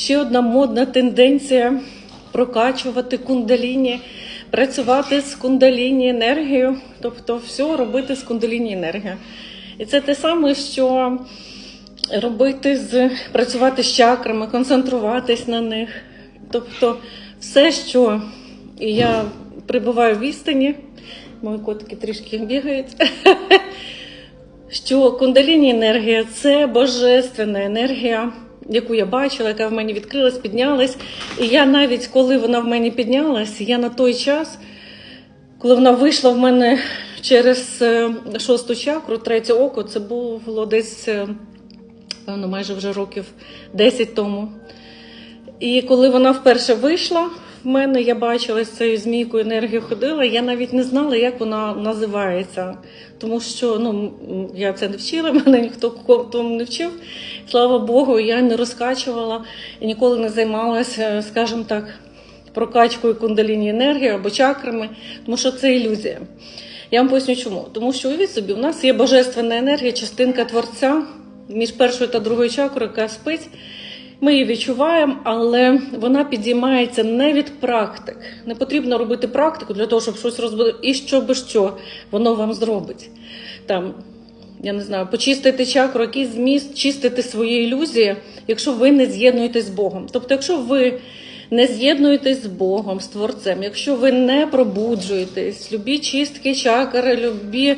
ще одна модна тенденція прокачувати кундаліні, працювати з кундаліні енергією, тобто все робити з кундаліні енергією. І це те саме, що робити з працювати з чакрами, концентруватись на них. Тобто, все, що я прибуваю в відстані, мої котики трішки бігають. Що кундаліні енергія це божественна енергія, яку я бачила, яка в мені відкрилась, піднялась. І я навіть коли вона в мені піднялась, я на той час, коли вона вийшла в мене через е, шосту чакру, третє око, це було десь, ну, майже вже років 10 тому. І коли вона вперше вийшла в мене, я бачила з цією змійкою енергію ходила, я навіть не знала, як вона називається. Тому що ну, я це не вчила, мене ніхто тому не вчив. Слава Богу, я не розкачувала і ніколи не займалася, скажімо так, прокачкою кундаліні енергії або чакрами, тому що це ілюзія. Я вам поясню чому. Тому що уявіть собі, у нас є божественна енергія, частинка творця між першою та другою чакрою, яка спить. Ми її відчуваємо, але вона підіймається не від практик. Не потрібно робити практику для того, щоб щось розбудити. І що би що воно вам зробить. Там, я не знаю, почистити чакру, якийсь зміст, чистити свої ілюзії, якщо ви не з'єднуєтесь з Богом. Тобто, якщо ви не з'єднуєтесь з Богом, з Творцем, якщо ви не пробуджуєтесь, любі чистки чакри, любі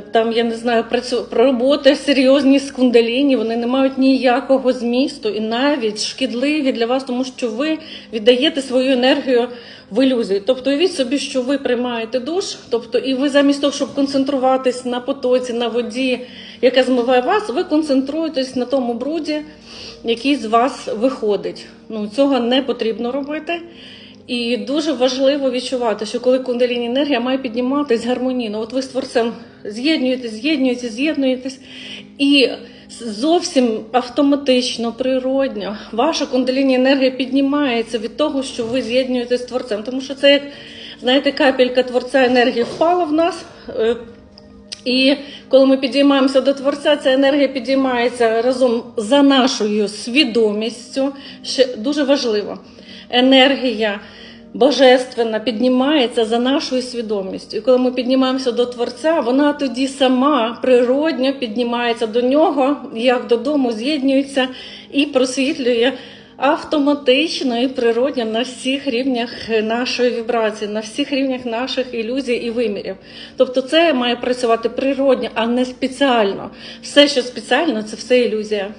там, я не знаю, працю... роботи серйозні з кундаліні, вони не мають ніякого змісту і навіть шкідливі для вас, тому що ви віддаєте свою енергію в ілюзію. Тобто, уявіть собі, що ви приймаєте душ, тобто, і ви замість того, щоб концентруватись на потоці, на воді, яка змиває вас, ви концентруєтесь на тому бруді, який з вас виходить. Ну, цього не потрібно робити. І дуже важливо відчувати, що коли кундаліні енергія має підніматись гармонійно, от ви з творцем з'єднуєтесь, з'єднуєтесь, з'єднуєтесь, і зовсім автоматично, природньо, ваша кундаліні енергія піднімається від того, що ви з'єднуєтесь з творцем. Тому що це як, знаєте, капелька творця енергії впала в нас. е, і коли ми підіймаємося до Творця, ця енергія підіймається разом за нашою свідомістю. Ще дуже важливо. Енергія божественна піднімається за нашою свідомістю. І коли ми піднімаємося до Творця, вона тоді сама природньо піднімається до нього, як додому, з'єднується і просвітлює автоматично і природньо на всіх рівнях нашої вібрації, на всіх рівнях наших ілюзій і вимірів. Тобто це має працювати природньо, а не спеціально. Все, що спеціально, це все ілюзія.